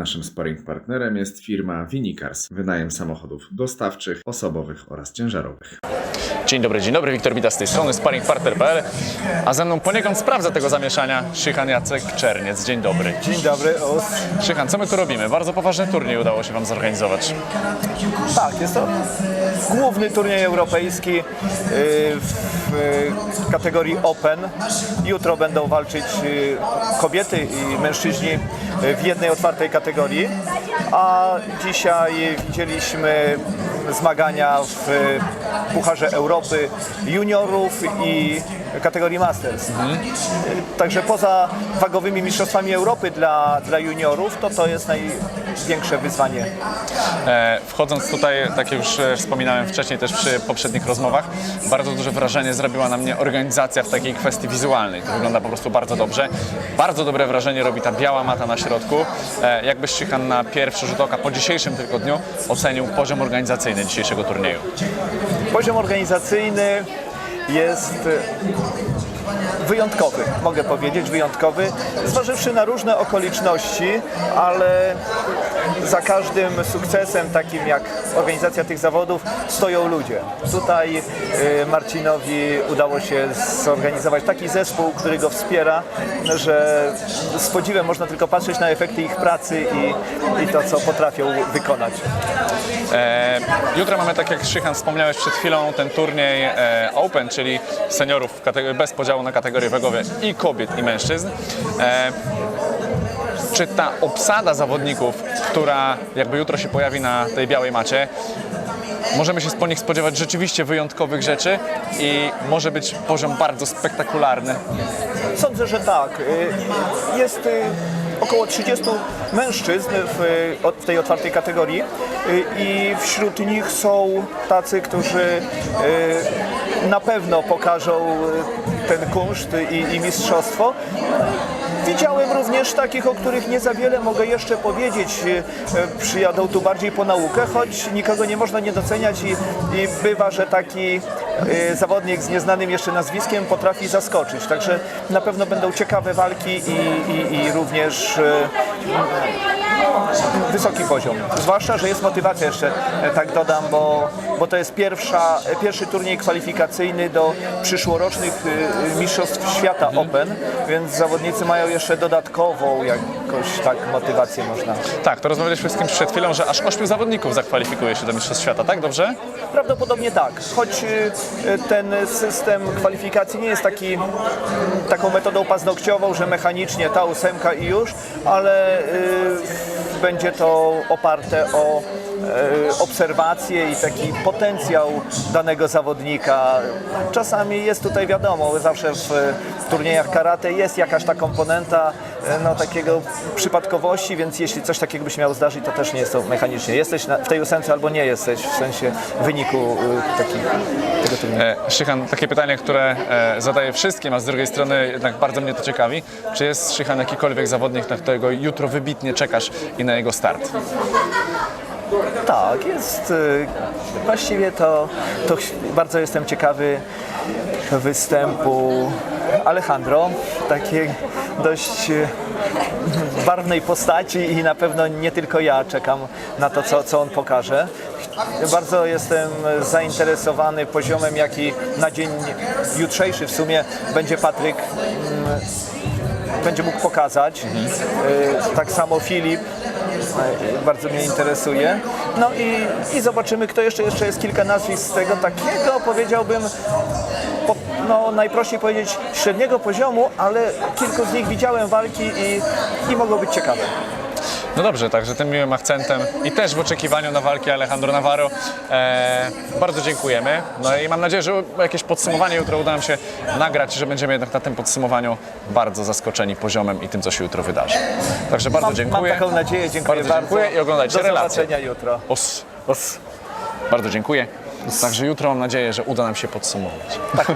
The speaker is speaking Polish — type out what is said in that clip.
Naszym sparring partnerem jest firma Vinicars, wynajem samochodów dostawczych, osobowych oraz ciężarowych. Dzień dobry, dzień dobry, Wiktor Wita z tej strony, sparringpartner.pl, a ze mną poniekąd sprawdza tego zamieszania Szychan Jacek Czerniec. Dzień dobry. Dzień dobry, Os. Szychan, co my tu robimy? Bardzo poważny turniej udało się Wam zorganizować. Tak, jest to główny turniej europejski yy, w yy, kategorii Open. Jutro będą walczyć yy, kobiety i mężczyźni w jednej otwartej kategorii, a dzisiaj widzieliśmy zmagania w yy, Pucharze Europy juniorów i kategorii Masters. Yy, Także poza wagowymi mistrzostwami Europy dla, dla juniorów, to to jest największe wyzwanie E, wchodząc tutaj, tak jak już e, wspominałem wcześniej też przy poprzednich rozmowach, bardzo duże wrażenie zrobiła na mnie organizacja w takiej kwestii wizualnej. To wygląda po prostu bardzo dobrze. Bardzo dobre wrażenie robi ta biała mata na środku. E, jakbyś Szychan na pierwszy rzut oka po dzisiejszym tylko dniu ocenił poziom organizacyjny dzisiejszego turnieju? Poziom organizacyjny jest e, wyjątkowy, mogę powiedzieć, wyjątkowy, zważywszy na różne okoliczności, ale za każdym sukcesem, takim jak organizacja tych zawodów, stoją ludzie. Tutaj e, Marcinowi udało się zorganizować taki zespół, który go wspiera, że z podziwem można tylko patrzeć na efekty ich pracy i, i to, co potrafią wykonać. E, jutro mamy, tak jak Szychan wspomniałeś przed chwilą, ten turniej e, Open, czyli seniorów bez podziału na kategorie wagowe i kobiet i mężczyzn. E, czy ta obsada zawodników, która jakby jutro się pojawi na tej białej macie, możemy się po nich spodziewać rzeczywiście wyjątkowych rzeczy i może być poziom bardzo spektakularny. Sądzę, że tak. Y, Jest y, około 30 mężczyzn w, y, w tej otwartej kategorii i wśród nich są tacy, którzy na pewno pokażą y, ten kunszt i, i mistrzostwo. Widziałem również takich, o których nie za wiele mogę jeszcze powiedzieć. Y, y, Przyjadą tu bardziej po naukę, choć nikogo nie można nie doceniać i, i bywa, że taki zawodnik z nieznanym jeszcze nazwiskiem potrafi zaskoczyć. Także na pewno będą ciekawe walki i, i, i również wysoki poziom. Zwłaszcza, że jest motywacja jeszcze, e, tak dodam, bo, bo to jest pierwsza, pierwszy turniej kwalifikacyjny do przyszłorocznych y, y, Mistrzostw Świata Open, więc zawodnicy mają jeszcze dodatkową jakoś tak motywację można. Tak, to rozmawialiśmy z kimś przed chwilą, że aż ośmiu zawodników zakwalifikuje się do Mistrzostw Świata, tak? Dobrze? Prawdopodobnie tak, choć y, ten system kwalifikacji nie jest taki, taką metodą paznokciową, że mechanicznie ta ósemka i już, ale będzie to oparte o obserwacje i taki potencjał danego zawodnika. Czasami jest tutaj wiadomo, zawsze w, w turniejach karate jest jakaś ta komponenta y, no, takiego przypadkowości, więc jeśli coś takiego by się miało zdarzyć, to też nie jest to mechanicznie. Jesteś w tej ósemce albo nie jesteś, w sensie wyniku tego turnieju. E, Szychan, takie pytanie, które e, zadaję wszystkim, a z drugiej strony jednak bardzo mnie to ciekawi. Czy jest Szychan jakikolwiek zawodnik, na którego jutro wybitnie czekasz i na jego start? Tak, jest. y, Właściwie to, to bardzo jestem ciekawy występu Alejandro, takiej dość y, barwnej postaci i na pewno nie tylko ja czekam na to, co, co on pokaże. Bardzo jestem zainteresowany poziomem, jaki na dzień jutrzejszy w sumie będzie Patryk mm, będzie mógł pokazać. Y, Tak samo Filip. Y, Bardzo mnie interesuje. No i, i zobaczymy, kto jeszcze. Jeszcze jest kilka nazwisk z tego takiego, powiedziałbym, po, no najprościej powiedzieć średniego poziomu, ale kilku z nich widziałem walki i, i mogą być ciekawe. No dobrze, także tym miłym akcentem i też w oczekiwaniu na walki Alejandro Navarro e, bardzo dziękujemy. No i mam nadzieję, że jakieś podsumowanie jutro uda nam się nagrać, że będziemy jednak na tym podsumowaniu bardzo zaskoczeni poziomem i tym, co się jutro wydarzy. Także bardzo Mam, mam dziękuję. taką nadzieję. Dziękuję Bardzo bardzo. dziękuję i oglądajcie Do relacje. zobaczenia jutro. Os, os. Bardzo dziękuję. Także jutro mam nadzieję, że uda nam się podsumować. Tak.